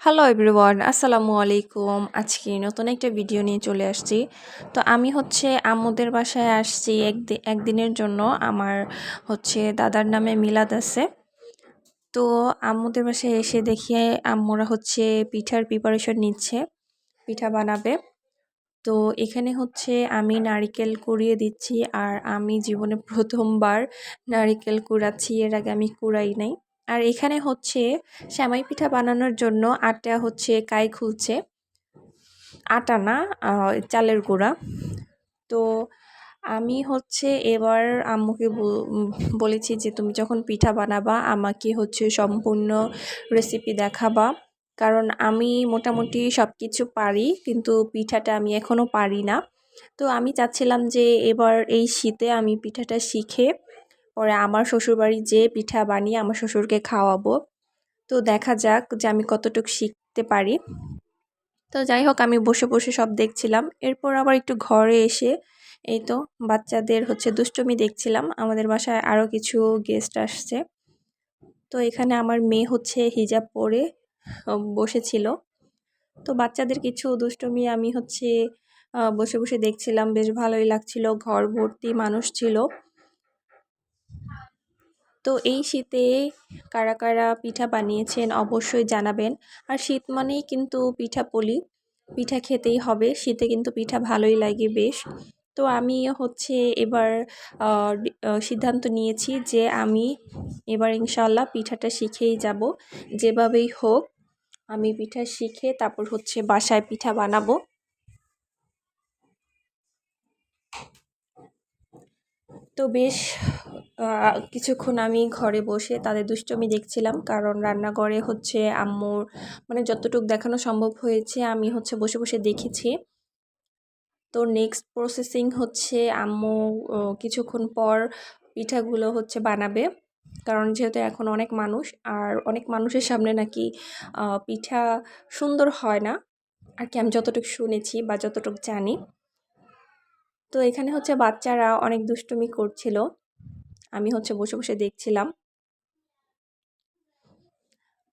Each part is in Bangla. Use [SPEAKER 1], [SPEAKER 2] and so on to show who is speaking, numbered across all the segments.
[SPEAKER 1] হ্যালো এভরিওয়ান আসসালামু আলাইকুম আজকে নতুন একটা ভিডিও নিয়ে চলে আসছি। তো আমি হচ্ছে আম্মুদের বাসায় আসছি একদিন একদিনের জন্য। আমার হচ্ছে দাদার নামে মিলাদ আছে। তো আম্মুদের বাসায় এসে দেখি আম্মুরা হচ্ছে পিঠার প্রিপারেশন নিচ্ছে, পিঠা বানাবে। তো এখানে হচ্ছে আমি নারিকেল কুড়িয়ে দিচ্ছি আর আমি জীবনে প্রথমবার নারিকেল কুড়াচ্ছি। এর আগে আমি কুড়াই নাই। আর এখানে হচ্ছে শ্যামাই পিঠা বানানোর জন্য আটা হচ্ছে কাই খুলছে। আটা না চালের গুঁড়া। তো আমি হচ্ছে এবার আম্মুকে বলেছি যে তুমি যখন পিঠা বানাবা, আমাকে হচ্ছে সম্পূর্ণ রেসিপি দেখাবা। কারণ আমি মোটামুটি সব কিছু পারি, কিন্তু পিঠাটা আমি এখনও পারি না। তো আমি চাচ্ছিলাম যে এবার এই শীতে আমি পিঠাটা শিখে পরে আমার শ্বশুরবাড়ি যেয়ে পিঠা বানিয়ে আমার শ্বশুরকে খাওয়াবো। তো দেখা যাক যে আমি কতটুকু শিখতে পারি। তো যাই হোক, আমি বসে বসে সব দেখছিলাম। এরপর আবার একটু ঘরে এসে এই তো বাচ্চাদের হচ্ছে দুষ্টুমি দেখছিলাম। আমাদের বাসায় আরও কিছু গেস্ট আসছে। তো এখানে আমার মেয়ে হচ্ছে হিজাব পরে বসেছিল। তো বাচ্চাদের কিছু দুষ্টমি আমি হচ্ছে বসে বসে দেখছিলাম। বেশ ভালোই লাগছিল। ঘর ভর্তি মানুষ ছিল। তো এই শীতে কারা কারা পিঠা বানিয়েছেন অবশ্যই জানাবেন। আর শীত মানেই কিন্তু পিঠা পলি। পিঠা খেতেই হবে। শীতে কিন্তু পিঠা ভালোই লাগে বেশ। তো আমি হচ্ছে এবার সিদ্ধান্ত নিয়েছি যে আমি এবার ইনশাল্লাহ পিঠাটা শিখেই যাব। যেভাবেই হোক, আমি পিঠা শিখে তারপর হচ্ছে বাসায় পিঠা বানাবো। তো বেশ কিছুক্ষণ আমি ঘরে বসে তাদের দুষ্টমি দেখছিলাম, কারণ রান্নাঘরে হচ্ছে আম্মুর মানে যতটুকু দেখানো সম্ভব হয়েছে, আমি হচ্ছে বসে বসে দেখেছি। তো নেক্সট প্রসেসিং হচ্ছে আম্মু কিছুক্ষণ পর পিঠাগুলো হচ্ছে বানাবে, কারণ যেহেতু এখন অনেক মানুষ, আর অনেক মানুষের সামনে নাকি পিঠা সুন্দর হয় না, আর কি আমি যতটুকু শুনেছি বা যতটুকু জানি। তো এখানে হচ্ছে বাচ্চারা অনেক দুষ্টুমি করছিল। আমি হচ্ছে বসে বসে দেখছিলাম।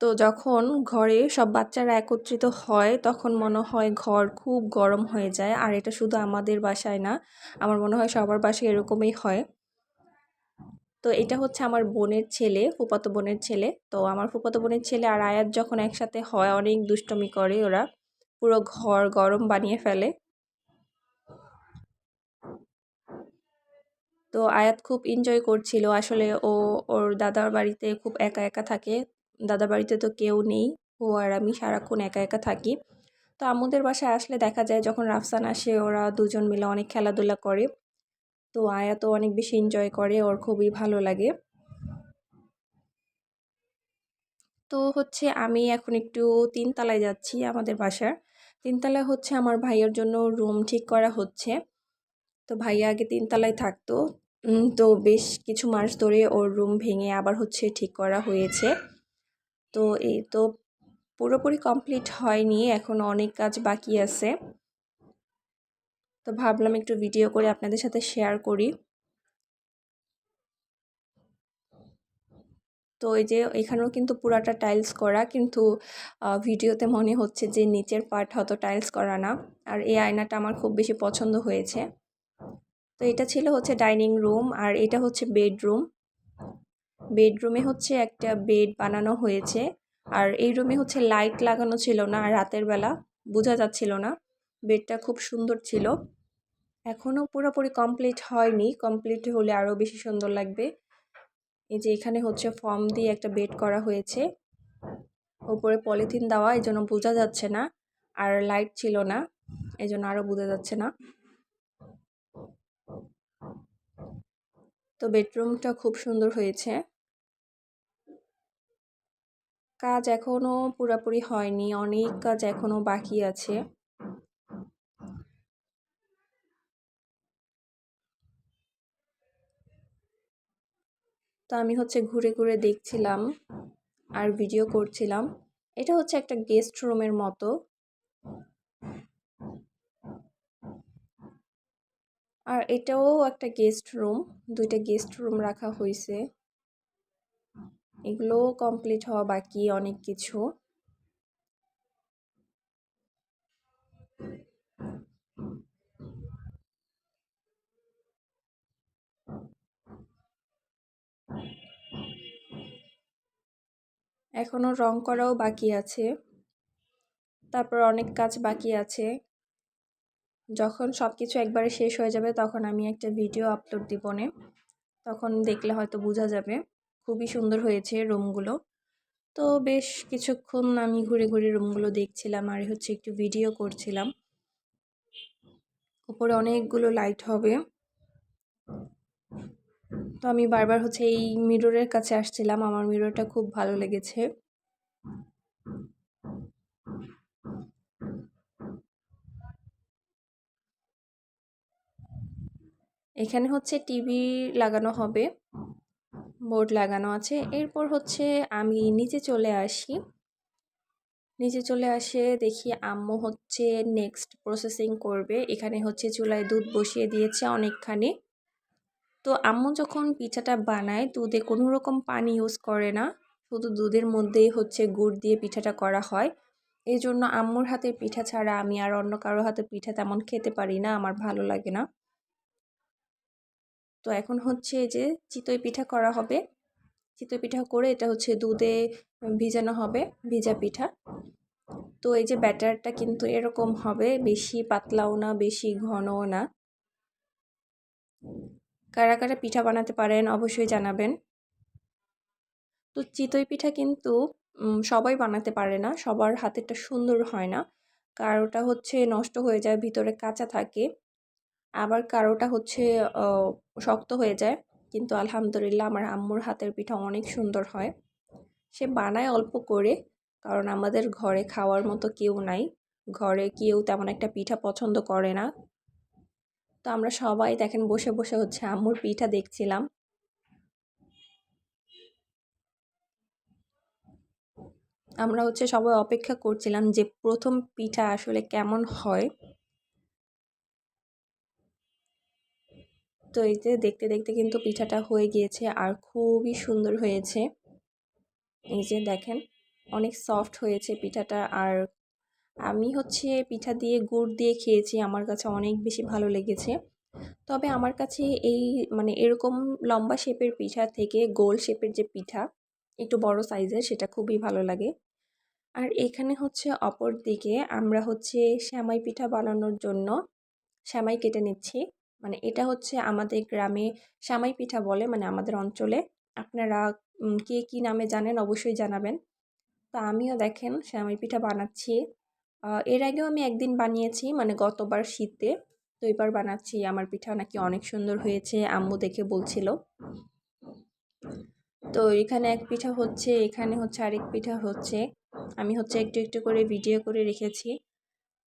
[SPEAKER 1] তো যখন ঘরে সব বাচ্চারা একত্রিত হয়, তখন মনে হয় ঘর খুব গরম হয়ে যায়। আর এটা শুধু আমাদের বাসায় না, আমার মনে হয় সবার বাসায় এরকমই হয়। তো এটা হচ্ছে আমার বোনের ছেলে, ফুপাতো বোনের ছেলে। তো আমার ফুপাতো বোনের ছেলে আর আয়াত যখন একসাথে হয়, অনেক দুষ্টমি করে ওরা। পুরো ঘর গরম বানিয়ে ফেলে। তো আয়াত খুব এনজয় করছিল। আসলে ও ওর দাদার বাড়িতে খুব একা একা থাকে। দাদার বাড়িতে তো কেউ নেই। ও আর আমি সারাক্ষণ একা একা থাকি। তো আমাদের বাসায় আসলে দেখা যায় যখন রাফসান আসে ওরা দুজন মিলে অনেক খেলাধুলা করে। তো আয়াতও অনেক বেশি এনজয় করে ওর খুবই ভালো লাগে। তো হচ্ছে আমি এখন একটু তিনতলায় যাচ্ছি আমাদের বাসার। তিনতলায় হচ্ছে আমার ভাইয়ের জন্য রুম ঠিক করা হচ্ছে। তো ভাইয়া আগে তিনতলায় থাকতো। তো বেশ কিছু মাস ধরে ওর রুম ভেঙে আবার হচ্ছে ঠিক করা হয়েছে। তো এই তো পুরোপুরি কমপ্লিট হয়নি, এখন অনেক কাজ বাকি আছে। তো ভাবলাম একটু ভিডিও করে আপনাদের সাথে শেয়ার করি। তো এই যে এখানেও কিন্তু পুরাটা টাইলস করা, কিন্তু ভিডিওতে মনে হচ্ছে যে নিচের পার্ট হয়তো টাইলস করা না। আর এই আয়নাটা আমার খুব বেশি পছন্দ হয়েছে। তো এটা ছিল হচ্ছে ডাইনিং রুম আর এটা হচ্ছে বেডরুম। বেডরুমে হচ্ছে একটা বেড বানানো হয়েছে আর এই রুমে হচ্ছে লাইট লাগানো ছিল না রাতের বেলা বোঝা যাচ্ছিল না। বেডটা খুব সুন্দর ছিল। এখনও পুরোপুরি কমপ্লিট হয়নি। কমপ্লিট হলে আরও বেশি সুন্দর লাগবে। এই যে এখানে হচ্ছে ফর্ম দিয়ে একটা বেড করা হয়েছে। ওপরে পলিথিন দেওয়া এই জন্য বোঝা যাচ্ছে না। আর লাইট ছিল না এই জন্য আরও বোঝা যাচ্ছে না। তো বেডরুমটা খুব সুন্দর হয়েছে। কাজ এখনও পুরোপুরি হয়নি, অনেক কাজ এখনও বাকি আছে। তো আমি হচ্ছে ঘুরে ঘুরে দেখছিলাম আর ভিডিও করছিলাম। এটা হচ্ছে একটা গেস্ট রুমের মতো। আর এটাও একটা গেস্ট রুম দুইটা গেস্ট রুম রাখা হয়েছে এগুলোও কমপ্লিট হওয়া বাকি অনেক কিছু। এখনও রং করাও বাকি আছে। তারপর অনেক কাজ বাকি আছে। যখন সব কিছু একবারে শেষ হয়ে যাবে, তখন আমি একটা ভিডিও আপলোড দিবনে তখন দেখলে হয়তো বোঝা যাবে। খুবই সুন্দর হয়েছে রুমগুলো তো বেশ কিছুক্ষণ আমি ঘুরে ঘুরে রুমগুলো দেখছিলাম আর হচ্ছে একটু ভিডিও করছিলাম। উপরে অনেকগুলো লাইট হবে। তো আমি বারবার হচ্ছে এই মিররের কাছে আসছিলাম। আমার মিররটা খুব ভালো লেগেছে। এখানে হচ্ছে টিভি লাগানো হবে, বোর্ড লাগানো আছে। এরপর হচ্ছে আমি নিচে চলে আসি। নিচে চলে আসে দেখি আম্মু হচ্ছে নেক্সট প্রসেসিং করবে। এখানে হচ্ছে চুলায় দুধ বসিয়ে দিয়েছে অনেকখানি। তো আম্মু যখন পিঠাটা বানায়, দুধে কোনো রকম পানি ইউজ করে না। শুধু দুধের মধ্যেই হচ্ছে গুড় দিয়ে পিঠাটা করা হয়। এই জন্য আম্মুর হাতে পিঠা ছাড়া আমি আর অন্য কারও হাতে পিঠা তেমন খেতে পারি না, আমার ভালো লাগে না। তো এখন হচ্ছে যে চিতই পিঠা করা হবে। চিতই পিঠা করে এটা হচ্ছে দুধে ভিজানো হবে, ভিজা পিঠা। তো এই যে ব্যাটারটা কিন্তু এরকম হবে, বেশি পাতলাও না, বেশি ঘনও না। কারা কারা পিঠা বানাতে পারেন অবশ্যই জানাবেন। তো চিতই পিঠা কিন্তু সবাই বানাতে পারে না, সবার হাতেরটা সুন্দর হয় না। কারোটা হচ্ছে নষ্ট হয়ে যায়, ভিতরে কাঁচা থাকে। আবার কারোটা হচ্ছে শক্ত হয়ে যায়। কিন্তু আলহামদুলিল্লাহ আমার আম্মুর হাতের পিঠা অনেক সুন্দর হয়। সে বানায় অল্প করে, কারণ আমাদের ঘরে খাওয়ার মতো কেউ নাই। ঘরে কেউ তেমন একটা পিঠা পছন্দ করে না। তো আমরা সবাই দেখেন বসে বসে হচ্ছে আম্মুর পিঠা দেখছিলাম। আমরা হচ্ছে সবাই অপেক্ষা করছিলাম যে প্রথম পিঠা আসলে কেমন হয়। তো এই যে দেখতে দেখতে কিন্তু পিঠাটা হয়ে গিয়েছে আর খুবই সুন্দর হয়েছে। এই যে দেখেন, অনেক সফট হয়েছে পিঠাটা আর আমি হচ্ছে পিঠা দিয়ে গুড় দিয়ে খেয়েছি, আমার কাছে অনেক বেশি ভালো লেগেছে। তবে আমার কাছে এই মানে এরকম লম্বা শেপের পিঠা থেকে গোল শেপের যে পিঠা, একটু বড় সাইজের সেটা খুবই ভালো লাগে। আর এখানে হচ্ছে অপর দিকে আমরা হচ্ছে শ্যামাই পিঠা বানানোর জন্য, শ্যামাই কেটে নিচ্ছি। মানে এটা হচ্ছে আমাদের গ্রামে শ্যামাই পিঠা বলে মানে আমাদের অঞ্চলে। আপনারা কে কী নামে জানেন অবশ্যই জানাবেন। তা আমিও দেখেন শ্যামাই পিঠা বানাচ্ছি। এর আগেও আমি একদিন বানিয়েছি মানে গতবার শীতে। তো এবার বানাচ্ছি, আমার পিঠা নাকি অনেক সুন্দর হয়েছে, আম্মু দেখে বলছিল। তো এখানে এক পিঠা হচ্ছে, এখানে হচ্ছে আরেক পিঠা হচ্ছে। আমি হচ্ছে একটু একটু করে ভিডিও করে রেখেছি।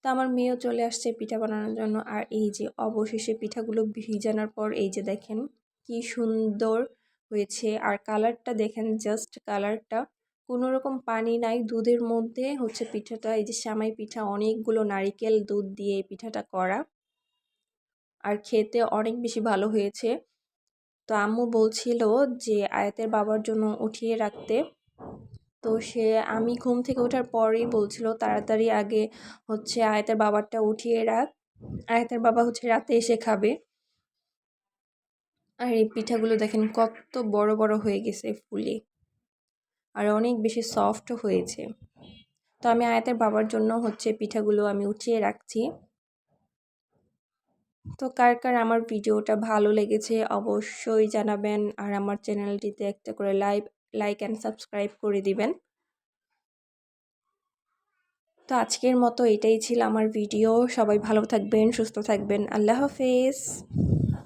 [SPEAKER 1] তো আমার মেয়েও চলে আসছে পিঠা বানানোর জন্য। আর এই যে অবশেষে পিঠাগুলো ভিজানোর পর এই যে দেখেন কি সুন্দর হয়েছে। আর কালারটা দেখেন, জাস্ট কালারটা। কোনো রকম পানি নাই, দুধের মধ্যে হচ্ছে পিঠাটা, এই যে শ্যামাই পিঠা, অনেকগুলো নারিকেল দুধ দিয়ে এই পিঠাটা করা। আর খেতে অনেক বেশি ভালো হয়েছে। তো আম্মু বলছিল যে আয়াতের বাবার জন্য উঠিয়ে রাখতে। তো সে আমি ঘুম থেকে ওঠার পরেই বলছিল, তাড়াতাড়ি আগে হচ্ছে আয়াতের বাবারটা উঠিয়ে রাখ। আয়াতের বাবা হচ্ছে রাতে এসে খাবে। আর এই পিঠাগুলো দেখেন কত বড় বড় হয়ে গেছে ফুলে। আর অনেক বেশি সফটও হয়েছে। তো আমি আয়াতের বাবার জন্য হচ্ছে পিঠাগুলো আমি উঠিয়ে রাখছি। তো কার কার আমার ভিডিওটা ভালো লেগেছে অবশ্যই জানাবেন। আর আমার চ্যানেলটিতে একটা করে লাইভ লাইক অ্যান্ড সাবস্ক্রাইব করে দিবেন। তো আজকের মতো এটাই ছিল আমার ভিডিও সবাই ভালো থাকবেন, সুস্থ থাকবেন। আল্লাহ হাফেজ।